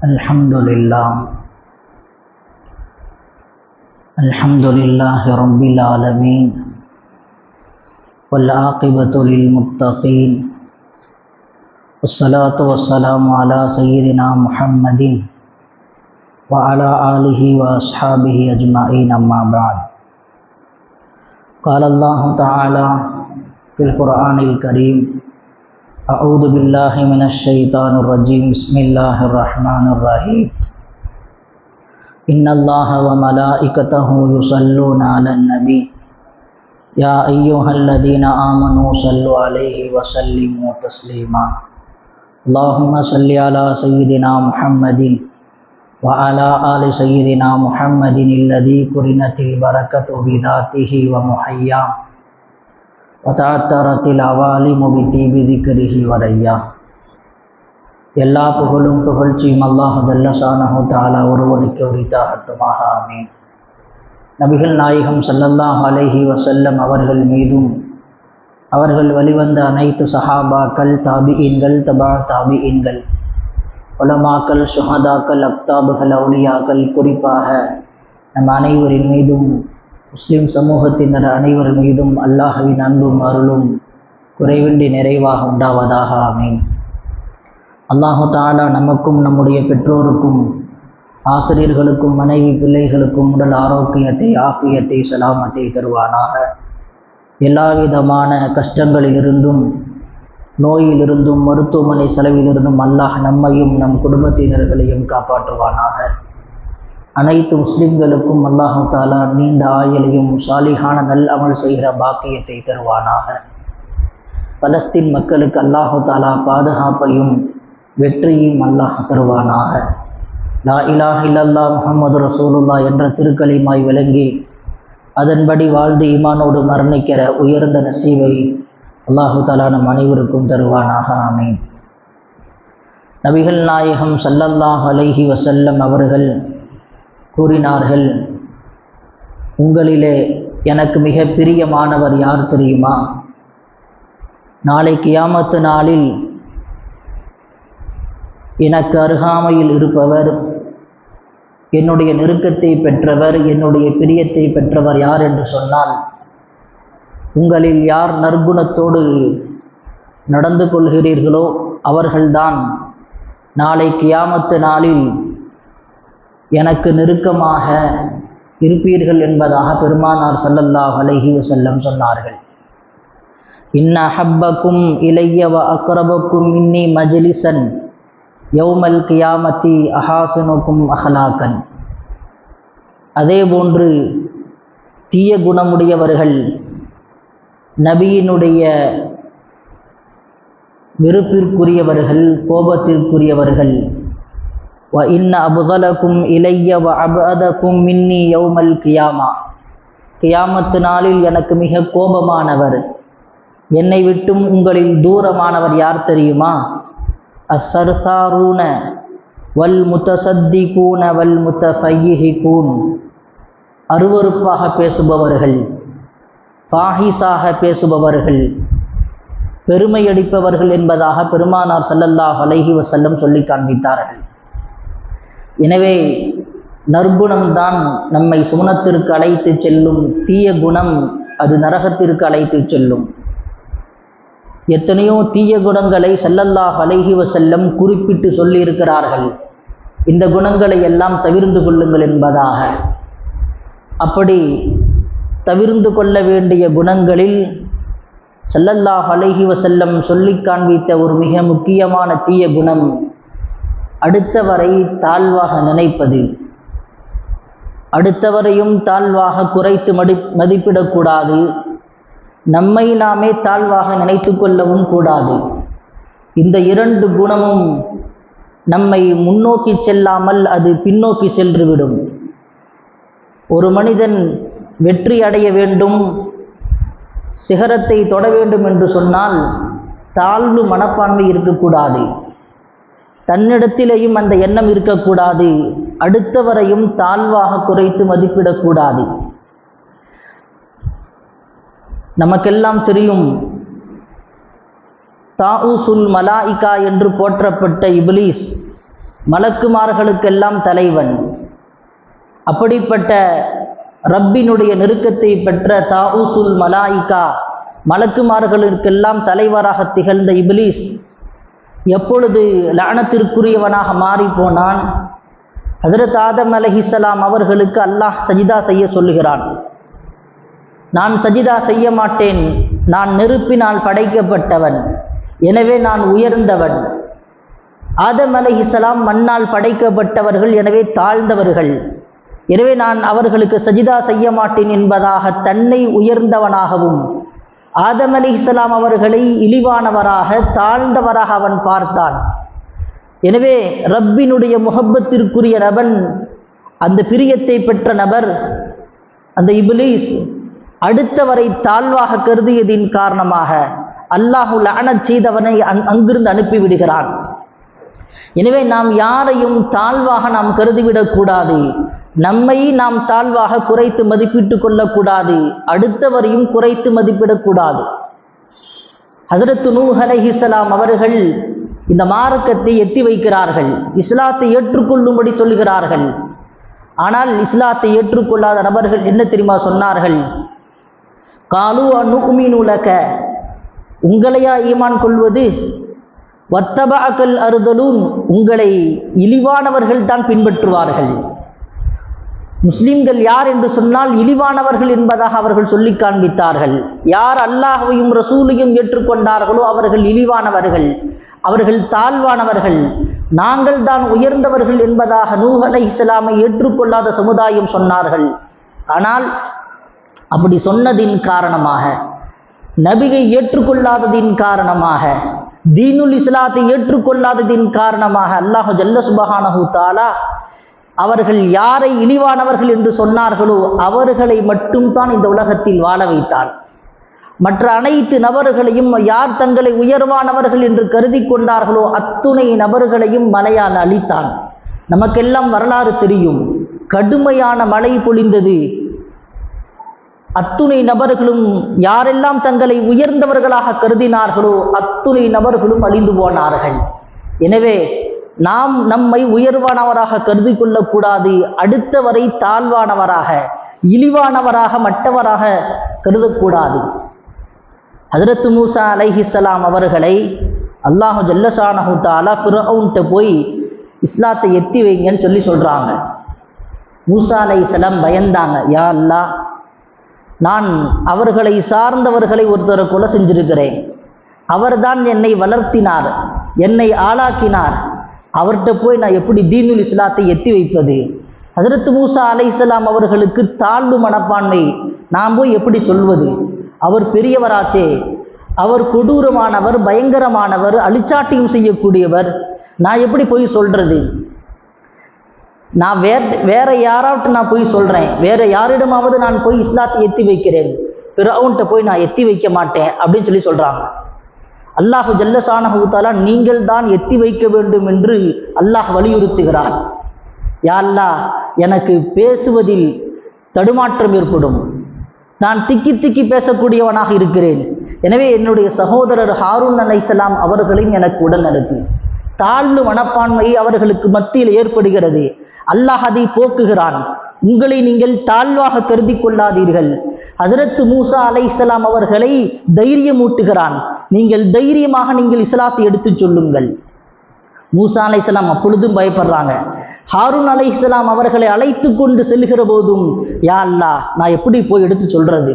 الحمد لله. الحمد لله رب العالمين. والعاقبة للمتقين. والصلاة والسلام على سيدنا محمد وعلى آله وأصحابه أجمعين أما بعد. قال الله تعالى في القرآن الكريم اعوذ باللہ من الشیطان الرجیم بسم اللہ الرحمن الرحیم ان اللہ و ملائکتہ یصلون علی النبی یا ایوہ الذین آمنوا صلو علیہ وسلموا تسلیما اللہم صلی علی سیدنا محمد وعلى آل سیدنا محمد الذي قرنت البرکت بذاته ومحیاں வதாத்தரத்தில் அவாலிம் தீபி திக்கரிஹி வரையா எல்லா புகழும் புகழ்ச்சியும் அல்லாஹ் ஜல்லசானஹு தாலா ஒருவனுக்கு உரித்தாகட்டுமாக ஆமீன் நபிகள் நாயகம் சல்லல்லாஹ் அலைஹி வசல்லம் அவர்கள் மீதும் அவர்கள் வழிவந்த அனைத்து சஹாபாக்கள் தாபியின்கள் தபா தாபியின்கள் உலமாக்கள் சுஹதாக்கள் அக்தாபுகள் அவுளியாக்கள் குறிப்பாக நம் அனைவரின் மீதும் முஸ்லிம் சமூகத்தினர் அனைவர் மீதும் அல்லாஹவின் அன்பும் அருளும் குறைவின்றி நிறைவாக உண்டாவதாக ஆமீன். அல்லாஹு தாலா நமக்கும் நம்முடைய பெற்றோருக்கும் ஆசிரியர்களுக்கும் மனைவி பிள்ளைகளுக்கும் உடல் ஆரோக்கியத்தை ஆஃபியத்தை சலாமத்தை தருவானாக. எல்லாவிதமான கஷ்டங்களிலிருந்தும் நோயிலிருந்தும் மருத்துவமனை செலவிலிருந்தும் அல்லாஹ் நம்மையும் நம் குடும்பத்தினர்களையும் காப்பாற்றுவானாக. அனைத்து முஸ்லிம்களுக்கும் அல்லாஹு தாலா நீண்ட ஆயுளையும் சாலிகான நல் அமல் செய்கிற பாக்கியத்தை தருவானாக. பலஸ்தீன் மக்களுக்கு அல்லாஹு தாலா பாதுகாப்பையும் வெற்றியும் அல்லாஹ் தருவானாக. லா இலாஹ் இல்லல்லா முகமது ரசூலுல்லா என்ற திருக்கலிமாய் விளங்கி அதன்படி வாழ்ந்து ஈமானோடு மரணிக்கிற உயர்ந்த நசீவை அல்லாஹு தாலா நம் அனைவருக்கும் தருவானாக. ஆமீன். நபிகள் நாயகம் சல்லல்லாஹ் அலைஹி வசல்லம் அவர்கள் கூறினார்கள். உங்களிலே எனக்கு மிக பிரியமானவர் யார் தெரியுமா? நாளை கியாமத்து நாளில் எனக்கு அருகாமையில் இருப்பவர் என்னுடைய நெருக்கத்தை பெற்றவர் என்னுடைய பிரியத்தை பெற்றவர் யார் என்று சொன்னால் உங்களில் யார் நற்குணத்தோடு நடந்து கொள்கிறீர்களோ அவர்கள்தான். நாளை கியாமத்து நாளில் எனக்கு நெருக்கமாக இருப்பீர்கள் என்பதாக பெருமானார் சல்லல்லாஹ் அலைஹி வசல்லம் சொன்னார்கள். இன்ன ஹப்பக்கும் இளையவ அக்ரபக்கும் இன்னி மஜ்லிசன் யௌமல் கியாமத்தி அஹாசனுக்கும் அஹலாக்கன். அதே போன்று தீய குணமுடையவர்கள் நபியினுடைய வெறுப்பிற்குரியவர்கள் கோபத்திற்குரியவர்கள் வ இன்ன அபுகலக்கும் இளைய வ அபதக்கும் மின்னி கியாமா கியாமத்து நாளில் எனக்கு மிக கோபமானவர். என்னை விட்டும் உங்களில் தூரமானவர் யார் தெரியுமா? அசர்சாரூன வல் முத்தசத்தி கூன வல் முத்த ஃபையிஹி கூன் அருவறுப்பாக பேசுபவர்கள். ஃபாஹிஸாக பேசுபவர்கள். பெருமையடிப்பவர்கள் என்பதாக பெருமானார் சல்லல்லாஹ் அலைஹி வசல்லம் சொல்லி காண்பித்தார்கள். எனவே நற்குணம்தான் நம்மை சுமணத்திற்கு அழைத்து செல்லும் தீய குணம் அது நரகத்திற்கு அழைத்து செல்லும். எத்தனையோ தீய குணங்களை செல்லல்லாஹ் அலைஹி வசல்லம் குறிப்பிட்டு சொல்லியிருக்கிறார்கள். இந்த குணங்களை எல்லாம் தவிர்ந்து கொள்ளுங்கள் என்பதாக. அப்படி தவிர்ந்து கொள்ள வேண்டிய குணங்களில் செல்லல்லாஹ் அலைஹி வசல்லம் சொல்லி காண்பித்த ஒரு மிக முக்கியமான தீய குணம் அடுத்தவரை தாழ்வாக நினைப்பது. அடுத்தவரையும் தாழ்வாக குறைத்து மடி மதிப்பிடக்கூடாது. நம்மை நாமே தாழ்வாக நினைத்து கொள்ளவும் கூடாது. இந்த இரண்டு குணமும் நம்மை முன்னோக்கி செல்லாமல் அது பின்னோக்கி சென்றுவிடும். ஒரு மனிதன் வெற்றி அடைய வேண்டும் சிகரத்தை தொட வேண்டும் என்று சொன்னால் தாழ்வு மனப்பான்மை இருக்கக்கூடாது. தன்னிடத்திலேயும் அந்த எண்ணம் இருக்கக்கூடாது. அடுத்தவரையும் தாழ்வாக குறைத்து மதிப்பிடக்கூடாது. நமக்கெல்லாம் தெரியும் தாவுசுல் மலாயிகா என்று போற்றப்பட்ட இபிலீஸ் மலக்குமார்களுக்கெல்லாம் தலைவன். அப்படிப்பட்ட ரப்பினுடைய நெருக்கத்தை பெற்ற தாவுசுல் மலாயிகா மலக்குமார்களுக்கெல்லாம் தலைவராக திகழ்ந்த இபிலிஸ் எப்பொழுது லானத்திற்குரியவனாக மாறி போனான்? ஹசரத் ஆதம் அலஹிசலாம் அவர்களுக்கு அல்லாஹ் சஜிதா செய்ய சொல்லுகிறான். நான் சஜிதா செய்ய மாட்டேன். நான் நெருப்பினால் படைக்கப்பட்டவன். எனவே நான் உயர்ந்தவன். ஆதம் அலஹிசலாம் மண்ணால் படைக்கப்பட்டவர்கள் எனவே தாழ்ந்தவர்கள். எனவே நான் அவர்களுக்கு சஜிதா செய்ய மாட்டேன் என்பதாக தன்னை உயர்ந்தவனாகவும் ஆதம் அலி இஸ்லாம் அவர்களை இழிவானவராக தாழ்ந்தவராக அவன் பார்த்தான். எனவே ரப்பினுடைய முகப்பத்திற்குரிய நபன் அந்த பிரியத்தை பெற்ற நபர் அந்த இபிலீஸ் அடுத்தவரை தாழ்வாக கருதியதின் காரணமாக அல்லாஹு லஅனத் செய்தவனை அங் அங்கிருந்து அனுப்பிவிடுகிறான். எனவே நாம் யாரையும் தாழ்வாக நாம் கருதிவிடக்கூடாது. நம்மை நாம் தாழ்வாக குறைத்து மதிப்பிட்டு கொள்ளக்கூடாது அடுத்தவரையும் குறைத்து மதிப்பிடக்கூடாது. ஹசரத்து நூ அலைஹிஸ்ஸலாம் அவர்கள் இந்த மார்க்கத்தை எத்தி வைக்கிறார்கள். இஸ்லாத்தை ஏற்றுக்கொள்ளும்படி சொல்கிறார்கள் ஆனால் இஸ்லாத்தை ஏற்றுக்கொள்ளாத நபர்கள் என்ன தெரியுமா சொன்னார்கள்? காலு அனுமினுலக உங்களையா ஈமான் கொள்வது? வத்தபாக்கல் அறுதலும் உங்களை இழிவானவர்கள் தான் பின்பற்றுவார்கள். முஸ்லிம்கள் யார் என்று சொன்னால் இழிவானவர்கள் என்பதாக அவர்கள் சொல்லி காண்பித்தார்கள். யார் அல்லாஹையும் ரசூலையும் ஏற்றுக்கொண்டார்களோ அவர்கள் இழிவானவர்கள் அவர்கள் தாழ்வானவர்கள். நாங்கள் தான் உயர்ந்தவர்கள் என்பதாக நூஹ் அலை இஸ்லாமை ஏற்றுக்கொள்ளாத சமுதாயம் சொன்னார்கள். ஆனால் அப்படி சொன்னதின் காரணமாக நபியை ஏற்றுக்கொள்ளாததின் காரணமாக தீனுல் இஸ்லாத்தை ஏற்றுக்கொள்ளாததின் காரணமாக அல்லாஹு ஜல்ல சுபஹானஹு தாலா அவர்கள் யாரை இழிவானவர்கள் என்று சொன்னார்களோ அவர்களை மட்டும்தான் இந்த உலகத்தில் வாழ வைத்தான். மற்ற அனைத்து நபர்களையும் யார் தங்களை உயர்வானவர்கள் என்று கருதி கொண்டார்களோ அத்துணை நபர்களையும் மலையால் அழித்தான். நமக்கெல்லாம் வரலாறு தெரியும். கடுமையான மழை பொழிந்தது. அத்துணை நபர்களும் யாரெல்லாம் தங்களை உயர்ந்தவர்களாக கருதினார்களோ அத்துணை நபர்களும் அழிந்து போனார்கள். எனவே நாம் நம்மை உயர்வானவராக கருதி கொள்ளக்கூடாது அடுத்தவரை தாழ்வானவராக இழிவானவராக மட்டவராக கருதக்கூடாது. ஹசரத் மூசா அலைஹிஸ்லாம் அவர்களை அல்லாஹு ஜல்லசானஹு தாலா ஃபிரௌன்ட்ட போய் இஸ்லாத்தை எத்தி வைங்கன்னு சொல்லி சொல்கிறாங்க மூசா அலைஹிஸ்ஸலாம் பயந்தாங்க யா அல்லாஹ் நான் அவர்களை சார்ந்தவர்களை ஒருத்தரை கொலை செஞ்சிருக்கிறேன். அவர்தான் என்னை வளர்த்தினார் என்னை ஆளாக்கினார். அவர்கிட்ட போய் நான் எப்படி தீனுல் இஸ்லாத்தை எத்தி வைப்பது? ஹசரத் மூசா அலை இஸ்லாம் அவர்களுக்கு தாழ்வு மனப்பான்மை நாம் போய் எப்படி சொல்வது? அவர் பெரியவராச்சே. அவர் கொடூரமானவர் பயங்கரமானவர் அழிச்சாட்டியும் செய்யக்கூடியவர். நான் எப்படி போய் சொல்கிறது நான் வேற வேற யாராவது நான் போய் சொல்கிறேன் வேற யாரிடமாவது நான் போய் இஸ்லாத்தை எத்தி வைக்கிறேன். ஃபிரவுன்ட்ட போய் நான் எத்தி வைக்க மாட்டேன் அப்படின்னு சொல்லி சொல்கிறாங்க அல்லாஹு ஜல்லசானஹூத்தாலா நீங்கள் தான் எத்தி வைக்க வேண்டும் என்று அல்லாஹ் வலியுறுத்துகிறான். யா அல்லாஹ் எனக்கு பேசுவதில் தடுமாற்றம் ஏற்படும். நான் திக்கி திக்கி பேசக்கூடியவனாக இருக்கிறேன். எனவே என்னுடைய சகோதரர் ஹாரூன் அலைசலாம் அவர்களையும் எனக்கு உடன் அனுப்பி. தாழ்வு மனப்பான்மை அவர்களுக்கு மத்தியில் ஏற்படுகிறது. அல்லாஹ் அதை போக்குகிறான். உங்களை நீங்கள் தாழ்வாக கருதி கொள்ளாதீர்கள். ஹசரத் மூசா அலைஹிஸ்ஸலாம் அவர்களை தைரியமூட்டுகிறான். நீங்கள் தைரியமாக நீங்கள் இஸ்லாத்தை எடுத்துச் சொல்லுங்கள். மூசா அலை இஸ்லாம் அப்பொழுதும் பயப்படுறாங்க. ஹாரூன் அலைஹிஸ்ஸலாம் அவர்களை அழைத்து கொண்டு செல்கிற போதும் யா அல்லா நான் எப்படி போய் எடுத்து சொல்றது?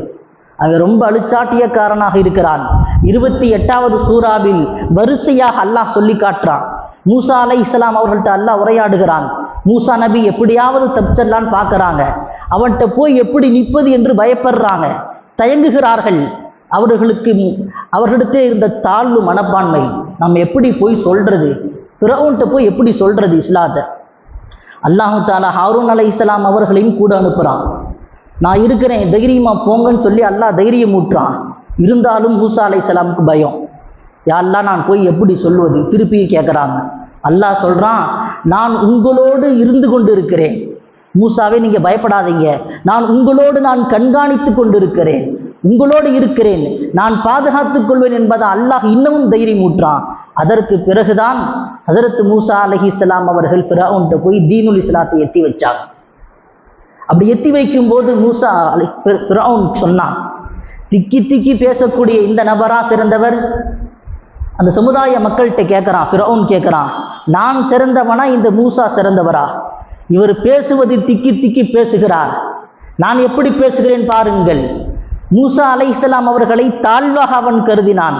அவன் ரொம்ப அழுச்சாட்டியக்காரனாக இருக்கிறான். இருபத்தி எட்டாவது சூறாவில் வரிசையாக அல்லாஹ் சொல்லி காட்டுறான். மூசா அலை இஸ்லாம் அவர்கள்ட்ட அல்லாஹ் உரையாடுகிறான். மூசா நபி எப்படியாவது தப்பிச்சிடலான்னு பார்க்குறாங்க. அவன்கிட்ட போய் எப்படி நிற்பது என்று பயப்படுறாங்க. தயங்குகிறார்கள். அவர்களுக்கு அவர்களிடத்தே இருந்த தாழ்வு மனப்பான்மை நம்ம எப்படி போய் சொல்கிறது பிறவுன்ட்ட போய் எப்படி சொல்கிறது இஸ்லாத்தை? அல்லாஹு தாலா ஹாரூன் அலை இஸ்லாம் அவர்களையும் கூட அனுப்புகிறான் நான் இருக்கிறேன் தைரியமாக போங்கன்னு சொல்லி அல்லாஹ் தைரியம் ஊட்டுறான். இருந்தாலும் மூசா அலை இஸ்லாமுக்கு பயம். யாரெல்லாம் நான் போய் எப்படி சொல்வது? திருப்பி கேட்குறாங்க அல்லாஹ் சொல்கிறான் நான் உங்களோடு இருந்து கொண்டு இருக்கிறேன் மூசாவே நீங்கள் பயப்படாதீங்க. நான் உங்களோடு நான் கண்காணித்து கொண்டு இருக்கிறேன் உங்களோடு இருக்கிறேன். நான் பாதுகாத்துக் கொள்வேன் என்பதை அல்லாஹ் இன்னமும் தைரியம் அதற்கு பிறகுதான் ஹசரத் மூசா அலஹி இஸ்லாம் அவர்கள் ஃபிராவுன்ட்ட போய் தீனுல் இஸ்லாத்தை எத்தி வச்சாங்க. அப்படி எத்தி வைக்கும்போது மூசா அலி ஃபிராவுன் சொன்னான் திக்கி திக்கி பேசக்கூடிய இந்த நபரா சிறந்தவர்? அந்த சமுதாய மக்கள்கிட்ட கேட்குறான் ஃபிரவுன் கேட்குறான் நான் சிறந்தவனா இந்த மூசா சிறந்தவரா? இவர் பேசுவது திக்கி திக்கி பேசுகிறார். நான் எப்படி பேசுகிறேன் பாருங்கள். மூசா அலை இஸ்லாம் அவர்களை தாழ்வாக அவன் கருதினான்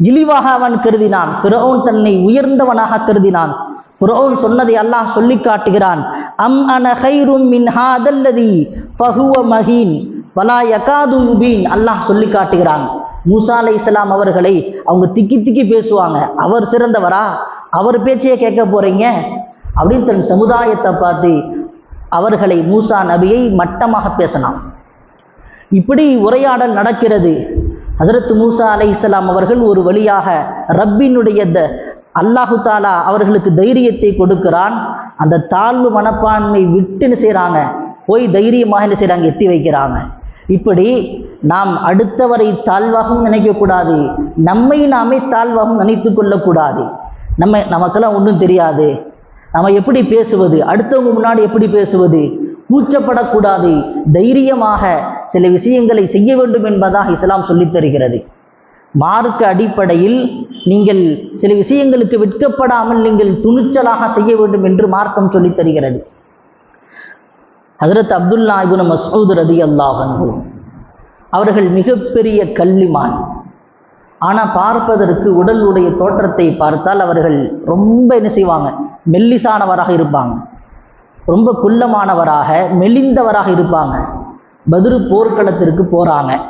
இழிவாக அவன் கருதினான் ஃபிரௌன் தன்னை உயர்ந்தவனாக கருதினான். ஃபிரௌன் சொன்னதை அல்லாஹ் சொல்லி காட்டுகிறான் அம் அன ஹைரும் மின் ஹாதல்லதி ஃபஹுவ மஹீன் வலா யகாது யுபீன். அல்லாஹ் சொல்லி காட்டுகிறான் மூசா அலை இஸ்லாம் அவர்களை அவங்க திக்கி திக்கி பேசுவாங்க அவர் சிறந்தவரா? அவர் பேச்சையே கேட்க போறீங்க? அப்படின்னு தன் சமுதாயத்தை பார்த்து அவர்களை மூசா நபியை மட்டமாக பேசலாம் இப்படி உரையாடல் நடக்கிறது. ஹசரத் மூசா அலை இஸ்லாம் அவர்கள் ஒரு வழியாக ரப்பினுடைய த அல்லாஹு தாலா அவர்களுக்கு தைரியத்தை கொடுக்கிறான். அந்த தாழ்வு மனப்பான்மை விட்டுன்னு செய்கிறாங்க போய் தைரியமாக என்ன செய்கிறாங்க எத்தி வைக்கிறாங்க. இப்படி நாம் அடுத்தவரை தாழ்வாகவும் நினைக்கக்கூடாது. நம்மை நாமே தாழ்வாகவும் நினைத்து கொள்ளக்கூடாது. நம்ம நமக்கெல்லாம் ஒன்றும் தெரியாது. நம்ம எப்படி பேசுவது? அடுத்தவங்க முன்னாடி எப்படி பேசுவது? கூச்சப்படக்கூடாது தைரியமாக சில விஷயங்களை செய்ய வேண்டும் என்பதாக இஸ்லாம் சொல்லித் தருகிறது. மார்க்க அடிப்படையில் நீங்கள் சில விஷயங்களுக்கு வெட்கப்படாமல் நீங்கள் துணிச்சலாக செய்ய வேண்டும் என்று மார்க்கம் சொல்லித் தருகிறது. ஹசரத் அப்துல்லா இபுன் மசூத் ரதி அல்லாஹன்ஹு அவர்கள் மிகப்பெரிய கல்விமான் ஆனால் பார்ப்பதற்கு உடலுடைய தோற்றத்தை பார்த்தால் அவர்கள் ரொம்ப என்ன செய்வாங்க? மெல்லிசானவராக இருப்பாங்க. ரொம்ப குள்ளமானவராக மெலிந்தவராக இருப்பாங்க. பதிரு போர்க்களத்திற்கு போகிறாங்க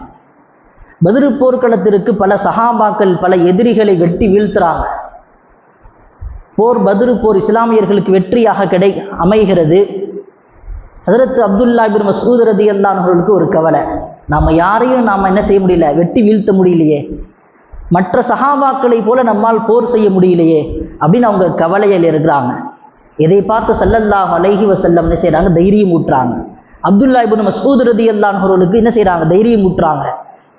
பதிரு போர்க்களத்திற்கு பல சகாபாக்கள் பல எதிரிகளை வெட்டி வீழ்த்துறாங்க. போர் பதிரு போர் இஸ்லாமியர்களுக்கு வெற்றியாக கிடை அமைகிறது. ஹதரத் அப்துல்லா பின் மசூத் ரதி அல்லானவர்களுக்கு ஒரு கவலை. நாம் யாரையும் நாம் என்ன செய்ய முடியல? வெட்டி வீழ்த்த முடியலையே. மற்ற சகாபாக்களை போல நம்மால் போர் செய்ய முடியலையே அப்படின்னு அவங்க கவலையில் இருக்கிறாங்க. இதை பார்த்து சல்லல்லாஹ் அலைஹி வசல்லம் என்ன செய்கிறாங்க தைரியம் ஊட்டுறாங்க. அப்துல்லா இபின் மசூத் ரதி அல்லான்வர்களுக்கு என்ன செய்கிறாங்க தைரியம் ஊட்டுறாங்க.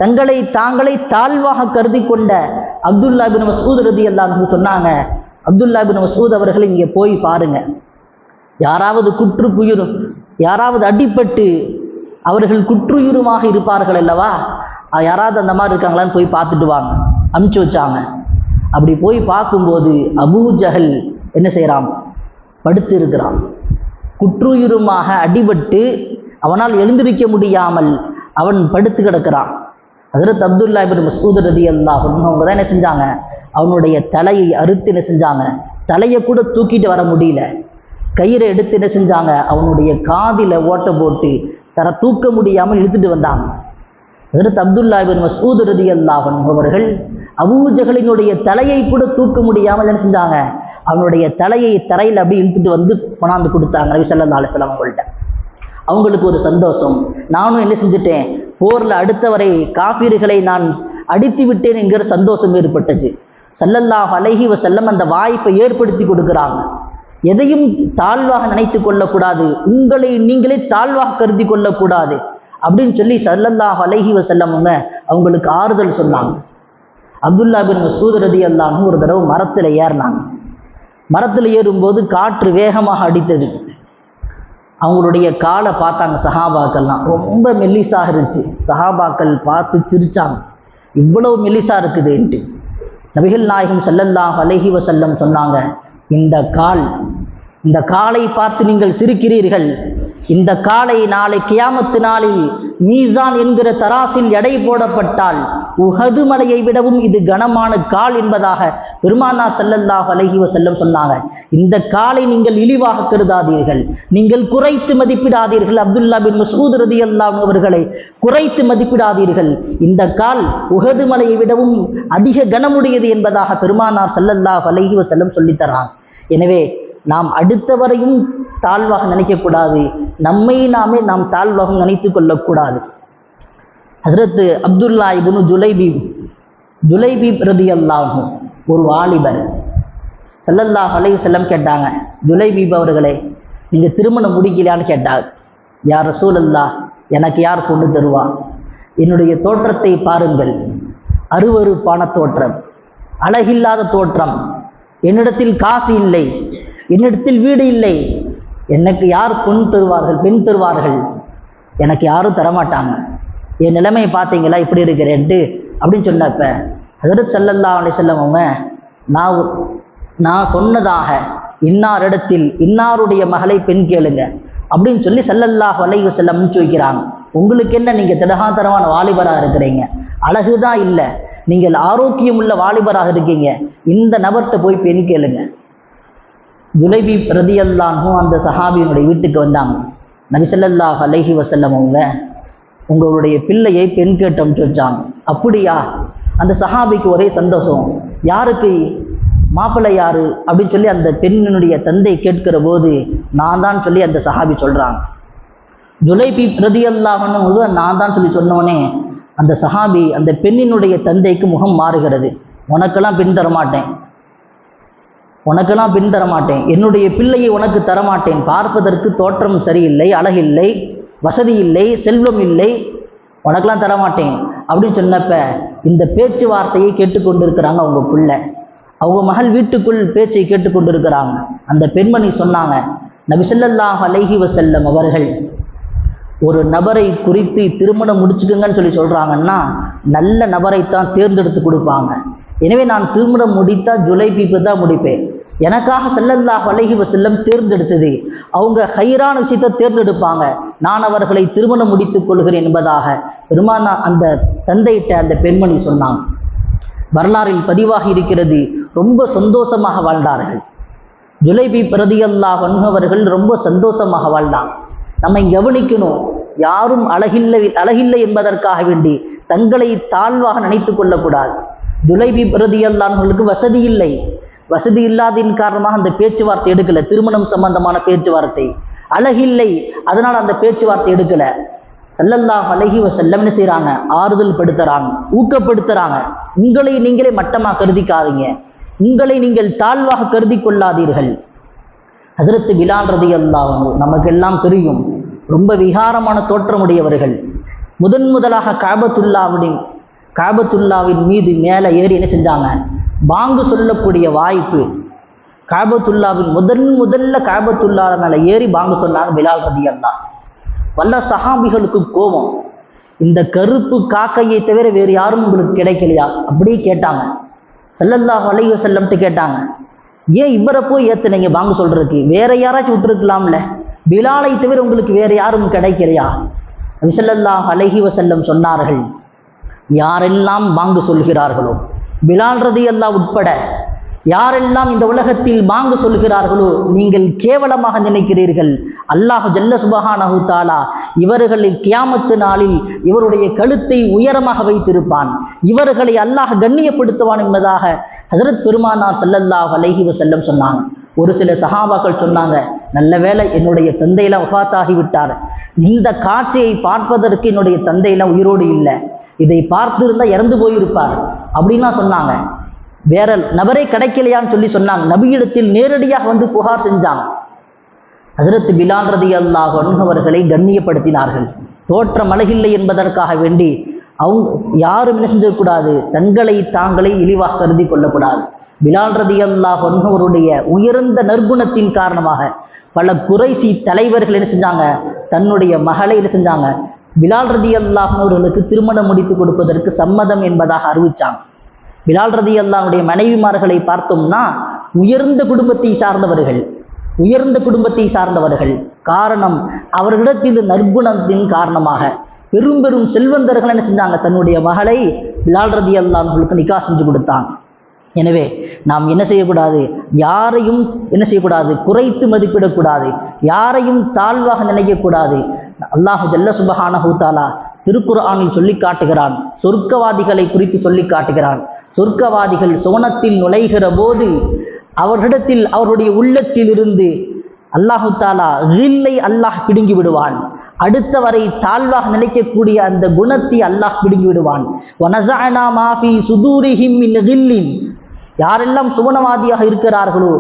தங்களை தாங்களை தாழ்வாக கருதி கொண்ட அப்துல்லா பின் மசூத் ரதி அல்லான்னு சொன்னாங்க. அப்துல்லா பின் மசூத் அவர்களை இங்கே போய் பாருங்க. யாராவது குற்றுக்குயிரும் யாராவது அடிப்பட்டு அவர்கள் குற்றுயிருமாக இருப்பார்கள் அல்லவா? யாராவது அந்த மாதிரி இருக்காங்களான்னு போய் பார்த்துட்டு வாங்க. அனுப்பிச்சி வச்சாங்க. அப்படி போய் பார்க்கும்போது அபூ ஜஹல் என்ன செய்கிறான் படுத்து இருக்கிறான் குற்றுயிருமாக அடிபட்டு அவனால் எழுந்திருக்க முடியாமல் அவன் படுத்து கிடக்கிறான். ஹசரத் அப்துல்லா பின் மசூத் ரதி அல்லாஹ் அவங்க தான் என்ன செஞ்சாங்க? அவனுடைய தலையை அறுத்து என்ன செஞ்சாங்க? தலையை கூட தூக்கிட்டு வர முடியல. கயிறை எடுத்து என்ன செஞ்சாங்க? அவனுடைய காதில் ஓட்டை போட்டு தர தூக்க முடியாமல் இழுத்துட்டு வந்தாங்க ஹசரத் அப்துல்லா பின் மசூத் ரதி அல்லாஹன் அவர்கள் அபூஜகளினுடைய தலையை கூட தூக்க முடியாமல் என்ன செஞ்சாங்க? அவனுடைய தலையை தரையில் அப்படி இழுத்துட்டு வந்து கொண்டாந்து கொடுத்தாங்க நபி சல்லா அலிஸ்லாம் அவங்கள்ட்ட. அவங்களுக்கு ஒரு சந்தோஷம். நானும் என்ன செஞ்சுட்டேன்? போரில் அடுத்தவரை காஃபீர்களை நான் அடித்து விட்டேன் என்கிற சந்தோஷம் ஏற்பட்டது. சல்லல்லாஹ் அலைஹி செல்லம் அந்த வாய்ப்பை ஏற்படுத்தி கொடுக்குறாங்க. எதையும் தாழ்வாக நினைத்து கொள்ளக்கூடாது. உங்களை நீங்களே தாழ்வாக கருதி கொள்ளக்கூடாது. அப்படின்னு சொல்லி சல்லல்லாஹ் அலைஹி வசல்லமுங்க அவங்களுக்கு ஆறுதல் சொன்னாங்க. அப்துல்லா பின் மசூத் ரதி அல்லான்னு ஒரு தடவை மரத்தில் ஏறினாங்க. மரத்தில் ஏறும்போது காற்று வேகமாக அடித்தது. அவங்களுடைய காலை பார்த்தாங்க சஹாபாக்கள்லாம். ரொம்ப மெல்லிசாக இருந்துச்சு. சஹாபாக்கள் பார்த்து சிரிச்சாங்க. இவ்வளவு மெல்லிசாக இருக்குதுன்ட்டு நபிகள் நாயகம் ஸல்லல்லாஹு அலஹி வசல்லம் சொன்னாங்க இந்த கால் இந்த காலை பார்த்து நீங்கள் சிரிக்கிறீர்கள். இந்த காலை நாளை கியாமத்து நாளில் மீசான் என்கிற தராசில் எடை போடப்பட்டால் உஹது மலையை விடவும் இது கனமான கால் என்பதாக பெருமானார் செல்லல்லாஹ் அலைஹி செல்லம் சொன்னாங்க இந்த காலை நீங்கள் இழிவாக கருதாதீர்கள் நீங்கள் குறைத்து மதிப்பிடாதீர்கள். அப்துல்லா பின் மசூத் ரதியல்லாஹு அவர்களை குறைத்து மதிப்பிடாதீர்கள். இந்த கால் உகது மலையை விடவும் அதிக கனமுடையது என்பதாக பெருமானார் செல்லல்லாஹ் அலைஹி செல்லம் சொல்லித் தராங்க. எனவே நாம் அடுத்தவரையும் தாழ்வாக நினைக்கக்கூடாது நம்மை நாமே நாம் தாழ்வாக நினைத்து கொள்ளக்கூடாது. ஹஸ்ரத் அப்துல்லா இபுனு ஜுலைபீப் ஜுலைபீப் ரதி அல்லாஹும் ஒரு வாலிபர். செல்லல்லா அலைஹி செல்லம் கேட்டாங்க ஜுலைபீப் அவர்களே நீங்கள் திருமணம் முடிக்கலையான்னு கேட்டார். யார் ரசூலல்லா எனக்கு யார் பொண்ணு தருவா? என்னுடைய தோற்றத்தை பாருங்கள். அருவருப்பான தோற்றம் அழகில்லாத தோற்றம் என்னிடத்தில் காசு இல்லை என்னிடத்தில் வீடு இல்லை எனக்கு யார் பொன் தருவார்கள் பெண் தருவார்கள்? எனக்கு யாரும் தரமாட்டாங்க. என் நிலைமையை பார்த்தீங்களா இப்படி இருக்கிறேன்ட்டு? அப்படின்னு சொன்னப்ப ஹசரத் சல்லல்லா அலிசல்லம் அவங்க நான் நான் சொன்னதாக இன்னாரிடத்தில் இன்னாருடைய மகளை பெண் கேளுங்க அப்படின்னு சொல்லி சல்லல்லாஹ் வலைவு செல்லம்னு அனுப்பிச்சு உங்களுக்கு என்ன நீங்கள் திடகாந்தரமான வாலிபராக இருக்கிறீங்க? அழகு தான் இல்லை. நீங்கள் ஆரோக்கியம் உள்ள வாலிபராக இருக்கீங்க. இந்த நபர்கிட்ட போய் பெண் கேளுங்க. ஜுலைபி பிரதியல்லான்ஹும் அந்த சஹாபியினுடைய வீட்டுக்கு வந்தாங்க. நபி ஸல்லல்லாஹு அலைஹி வஸல்லம் அவங்க உங்களுடைய பிள்ளையை பெண் கேட்டோம்னு சொச்சாங்க அப்படியா? அந்த சஹாபிக்கு ஒரே சந்தோஷம். யாருக்கு? மாப்பிள்ளை யாரு? அப்படின்னு சொல்லி அந்த பெண்ணினுடைய தந்தை கேட்கிற போது நான் தான் சொல்லி அந்த சஹாபி சொல்கிறாங்க ஜுலைபி பிரதியல்லாஹன்னு நான் தான் சொல்லி சொன்னோடனே அந்த சஹாபி அந்த பெண்ணினுடைய தந்தைக்கு முகம் மாறுகிறது. உனக்கெல்லாம் பெண் தர மாட்டேன். உனக்கெல்லாம் பின் தர மாட்டேன். என்னுடைய பிள்ளையை உனக்கு தரமாட்டேன் பார்ப்பதற்கு தோற்றம் சரியில்லை அழகில்லை வசதி இல்லை செல்வம் இல்லை. உனக்கெல்லாம் தரமாட்டேன் அப்படின்னு சொன்னப்ப இந்த பேச்சுவார்த்தையை கேட்டுக்கொண்டிருக்கிறாங்க அவங்க பிள்ளை. அவங்க மகள் வீட்டுக்குள் பேச்சை கேட்டுக்கொண்டிருக்கிறாங்க. அந்த பெண்மணி சொன்னாங்க நபிசல்லாஹ் அலைஹி வசல்லம் அவர்கள் ஒரு நபரை குறித்து திருமணம் முடிச்சுக்குங்கன்னு சொல்லி சொல்கிறாங்கன்னா நல்ல நபரைத்தான் தேர்ந்தெடுத்து கொடுப்பாங்க. எனவே நான் திருமணம் முடித்தால் ஜூலை பீப்பு தான் முடிப்பேன். எனக்காக செல்லல்லாஹ் அலைஹி செல்லம் தேர்ந்தெடுத்தது. அவங்க ஹைரான விஷயத்தை தேர்ந்தெடுப்பாங்க. நான் அவர்களை திருமணம் முடித்துக் கொள்கிறேன் என்பதாக. பெருமானா அந்த தந்தையிட்ட அந்த பெண்மணி சொன்னாங்க வரலாறில் பதிவாகி இருக்கிறது ரொம்ப சந்தோஷமாக வாழ்ந்தார்கள். ஜுலைபி பிரதியல்லாஹ் அவர்கள் ரொம்ப சந்தோஷமாக வாழ்ந்தாங்க நம்மை கவனிக்கணும். யாரும் அழகில்லை அழகில்லை என்பதற்காக வேண்டி தங்களை தாழ்வாக நினைத்து கொள்ளக்கூடாது. ஜுலைபி பிரதியல்லான்களுக்கு வசதி இல்லை. வசதி இல்லாதின் காரணமாக அந்த பேச்சுவார்த்தை எடுக்கலை. திருமணம் சம்பந்தமான பேச்சுவார்த்தை. அழகில்லை. அதனால் அந்த பேச்சுவார்த்தை எடுக்கலை. ஸல்லல்லாஹு அழகி செல்லம்னு செய்கிறாங்க ஆறுதல் படுத்துறாங்க. ஊக்கப்படுத்துகிறாங்க உங்களை நீங்களே மட்டமாக கருதிக்காதீங்க. உங்களை நீங்கள் தாழ்வாக கருதி கொள்ளாதீர்கள் ஹசரத்து பிலால் ரதி அல்லாஹ் நமக்கெல்லாம் தெரியும். ரொம்ப விகாரமான தோற்றமுடையவர்கள். முதன் முதலாக காபத்துல்லாவின் காபத்துல்லாவின் மீது மேலே ஏறி என்ன செஞ்சாங்க? பாங்கு சொல்லக்கூடிய வாய்ப்பு. காபத்துல்லாவின் முதன் முதல்ல காபத்துல்லா மேலே ஏறி பாங்கு சொன்னாங்க பிலால் ரதி அல்லா வல்ல சஹாபிகளுக்கு கோபம். இந்த கருப்பு காக்கையை தவிர வேறு யாரும் உங்களுக்கு கிடைக்கலையா? அப்படியே கேட்டாங்க. செல்லல்லா அலைஹி செல்லம்ட்டு கேட்டாங்க. ஏன் இவரை போய் ஏத்துனீங்க பாங்கு சொல்றதுக்கு? வேற யாராச்சும் விட்டுருக்கலாம்ல? பிலாலை தவிர உங்களுக்கு வேற யாரும் கிடைக்கலையா? நபி அலஹி வசல்லம் சொன்னார்கள். யாரெல்லாம் பாங்கு சொல்கிறார்களோ? பிலால் ரதியல்லாஹ் உட்பட யாரெல்லாம் இந்த உலகத்தில் வாங்க சொல்கிறார்களோ நீங்கள் கேவலமாக நினைக்கிறீர்கள். அல்லாஹ் ஜல்ல சுபஹானஹு தாலா இவர்களை கியாமத்து நாளில் இவருடைய கழுத்தை உயரமாக வைத்திருப்பான். இவர்களை அல்லாஹ் கண்ணியப்படுத்துவான் என்பதாக ஹசரத் பெருமானார் சல்லல்லாஹ் அலைஹி வசல்லம் சொன்னாங்க. ஒரு சில சஹாபாக்கள் சொன்னாங்க நல்ல வேளை என்னுடைய தந்தையெல்லாம் வஃபாத்தாகி விட்டார். இந்த காட்சியை பார்ப்பதற்கு என்னுடைய தந்தையெல்லாம் உயிரோடு இல்லை. இதை பார்த்திருந்தால் இறந்து போயிருப்பார். அப்படின்லாம் சொன்னாங்க. வேற நபரே கிடைக்கலையான்னு சொல்லி சொன்னாங்க. நபியிடத்தில் நேரடியாக வந்து புகார் செஞ்சாங்க. ஹசரத் பிலால் ரதி அல்லாஹ் அவர்களை கண்ணியப்படுத்தினார்கள். தோற்றம் அழகில்லை என்பதற்காக வேண்டி அவங்க யாரும் என்ன செஞ்சிடக்கூடாது தங்களை தாங்களே இழிவாக கருதி கொள்ளக்கூடாது. பிலால் ரதி அல்லாஹ் அவருடைய உயர்ந்த நற்குணத்தின் காரணமாக பல குறைசி தலைவர்கள் என்ன செஞ்சாங்க? தன்னுடைய மகளை என்ன செஞ்சாங்க? பிலால் ரதி அல்லாஹ் அவர்களுக்கு திருமணம் முடித்து கொடுப்பதற்கு சம்மதம் என்பதாக அறிவித்தாங்க பிலால் ரதி அல்லாஹ்வுடைய மனைவிமார்களை பார்த்தோம்னா உயர்ந்த குடும்பத்தை சார்ந்தவர்கள் உயர்ந்த குடும்பத்தை சார்ந்தவர்கள். காரணம் அவர்களிடத்தில் நற்குணத்தின் காரணமாக. பெரும் பெரும் செல்வந்தர்கள் என்ன செஞ்சாங்க? தன்னுடைய மகளை பிலால் ரதி அல்லாஹர்களுக்கு நிக்கா செஞ்சு கொடுத்தாங்க. எனவே நாம் என்ன செய்யக்கூடாது? யாரையும் என்ன செய்யக்கூடாது? குறைத்து மதிப்பிடக்கூடாது. யாரையும் தாழ்வாக நினைக்கக்கூடாது. அல்லாஹு ஜல்ல சுபஹான தாலா திருக்குர்ஆனில் சொல்லி காட்டுகிறான். சொர்க்கவாதிகளை குறித்து சொல்லி காட்டுகிறான். சொர்க்கவாதிகள் சுவனத்தில் நுழைகிற போது அவர்களிடத்தில் அவருடைய உள்ளத்திலிருந்து அல்லாஹு தாலா ரில்லை அல்லாஹ் பிடுங்கி விடுவான். அடுத்தவரை தாழ்வாக நினைக்கக்கூடிய அந்த குணத்தை அல்லாஹ் பிடுங்கி விடுவான். மாஃபி சுதூரிஹிம் யாரெல்லாம் சுவனவாதியாக இருக்கிறார்களோ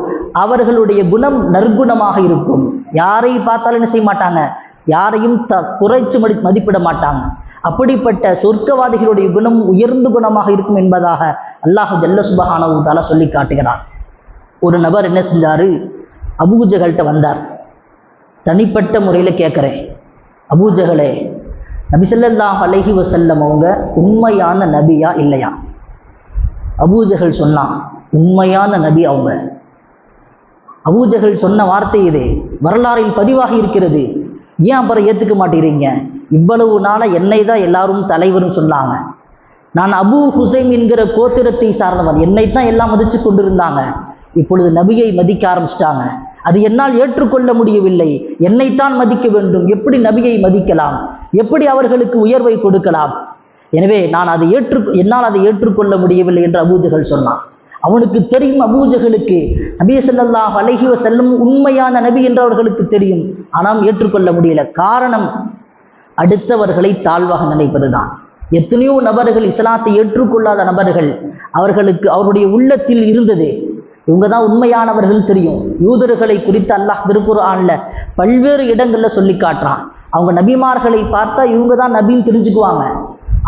அவர்களுடைய குணம் நற்குணமாக இருக்கும். யாரை பார்த்தாலும் என்ன செய்ய மாட்டாங்க? யாரையும் த குறைச்சு மதி மதிப்பிட மாட்டாங்க. அப்படிப்பட்ட சொர்க்கவாதிகளுடைய குணம் உயர்ந்த குணமாக இருக்கும் என்பதாக அல்லாஹ் ஜல்ல சுபஹானவு சொல்லி காட்டுகிறான். ஒரு நபர் என்ன செஞ்சாரு? அபூஜகல்கிட்ட வந்தார். தனிப்பட்ட முறையில் கேட்குறேன் அபூஜகலே நபி அலஹி வசல்லம் அவங்க உண்மையான நபியா இல்லையா? அபூஜகல் சொன்னான் உண்மையான நபி அவங்க. அபூஜகல் சொன்ன வார்த்தை இது. வரலாறில் பதிவாக இருக்கிறது. ஏன் அப்புறம் ஏற்றுக்க மாட்டேங்கிறீங்க? இவ்வளவு நாளாக என்னை தான் எல்லாரும் தலைவர்னு சொன்னாங்க. நான் அபு ஹுசைம் என்கிற கோத்திரத்தை சார்ந்தவன். என்னை தான் எல்லாம் மதித்து கொண்டிருந்தாங்க. இப்பொழுது நபியை மதிக்க ஆரம்பிச்சிட்டாங்க. அது என்னால் ஏற்றுக்கொள்ள முடியவில்லை. என்னைத்தான் மதிக்க வேண்டும். எப்படி நபியை மதிக்கலாம்? எப்படி அவர்களுக்கு உயர்வை கொடுக்கலாம்? எனவே நான் அதை ஏற்று என்னால் அதை ஏற்றுக்கொள்ள முடியவில்லை என்று அபூதுகள் சொன்னான். அவனுக்கு தெரியும் அபூஜகளுக்கு நபி ஸல்லல்லாஹு அலைஹி செல்லும் உண்மையான நபி என்று அவர்களுக்கு தெரியும். ஆனால் ஏற்றுக்கொள்ள முடியல. காரணம் அடுத்தவர்களை தாழ்வாக நினைப்பதுதான். எத்தனையோ நபர்கள் இஸ்லாத்தை ஏற்றுக்கொள்ளாத நபர்கள் அவர்களுக்கு அவருடைய உள்ளத்தில் இருந்தது. இவங்க தான் உண்மையானவர்கள் தெரியும். யூதர்களை குறித்து அல்லாஹ் திருக்குர்ஆன்ல பல்வேறு இடங்களில் சொல்லி காட்டுறான். அவங்க நபிமார்களை பார்த்தா இவங்க தான் நபின்னு தெரிஞ்சுக்குவாங்க.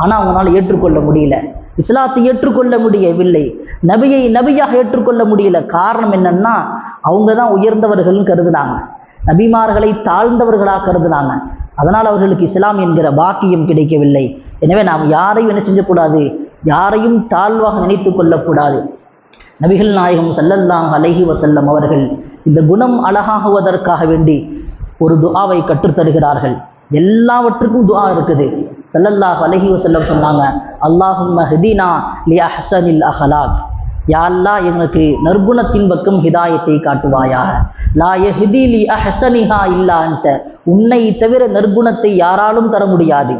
ஆனால் அவங்களால ஏற்றுக்கொள்ள முடியல. இஸ்லாத்தை ஏற்றுக்கொள்ள முடியவில்லை. நபியை நபியாக ஏற்றுக்கொள்ள முடியல. காரணம் என்னன்னா அவங்க தான் உயர்ந்தவர்கள்னு கருதுனாங்க. நபிமார்களை தாழ்ந்தவர்களாக கருதுனாங்க. அதனால் அவர்களுக்கு இஸ்லாம் என்கிற பாக்கியம் கிடைக்கவில்லை. எனவே நாம் யாரையும் என்ன செஞ்சக்கூடாது யாரையும் தாழ்வாக நினைத்து கொள்ளக்கூடாது. நபிகள் நாயகம் ஸல்லல்லாஹு அலஹி வசல்லம் அவர்கள் இந்த குணம் அழகாகுவதற்காக வேண்டி ஒரு துஆவை கற்றுத்தருகிறார்கள். எல்லாவற்றுக்கும் துஆ இருக்குது. சல்லல்லாஹ் அலஹி வசல்லம் சொன்னாங்க அல்லாஹும் ஹிதினா லி அஹ்சனில் அஹலாக். யா அல்லாஹ் எங்களுக்கு நற்குணத்தின் பக்கம் ஹிதாயத்தை காட்டுவாயாக. லா எஹிதி லி அஹசனிஹா இல்லா அந்த உன்னை தவிர நற்குணத்தை யாராலும் தர முடியாது.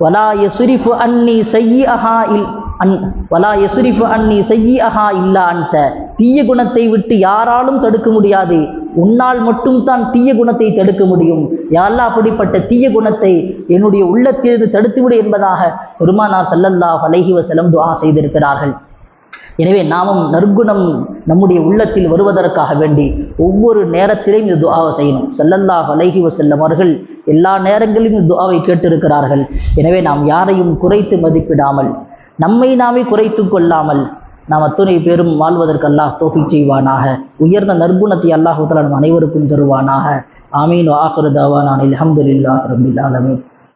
வலா யசுரிஃபு அன்னி செய்யிஅஹா இல் அன் வலா யசுரிஃபு அன்னி செய்யிஅஹா இல்லா அந்த தீய குணத்தை விட்டு யாராலும் தடுக்க முடியாது. உன்னால் மட்டும் தான் தீய குணத்தை தடுக்க முடியும். யாரெல்லாம் அப்படிப்பட்ட தீய குணத்தை என்னுடைய உள்ளத்திலிருந்து தடுத்துவிடு என்பதாக பெருமானார் ஸல்லல்லாஹு அலைஹி வஸல்லம் துவா செய்திருக்கிறார்கள். எனவே நாமும் நற்குணம் நம்முடைய உள்ளத்தில் வருவதற்காக வேண்டி ஒவ்வொரு நேரத்திலையும் இந்த துவாவை செய்யணும். ஸல்லல்லாஹு அலைஹி வஸல்லம் அவர்கள் எல்லா நேரங்களிலும் இந்த துவாவை கேட்டிருக்கிறார்கள். எனவே நாம் யாரையும் குறைத்து மதிப்பிடாமல் நம்மை நாமே குறைத்து கொள்ளாமல் நாம் அத்துணை பேரும் வாழ்வதற்கு அல்லாஹ் தோஃபிக் செய்வானாக. உயர்ந்த நற்குணத்தை அல்லாஹ் நம் அனைவருக்கும் தருவானாக. ஆமீன் ஆஹிரு தாவானான் அல்ஹம்துலில்லாஹ் ரபில்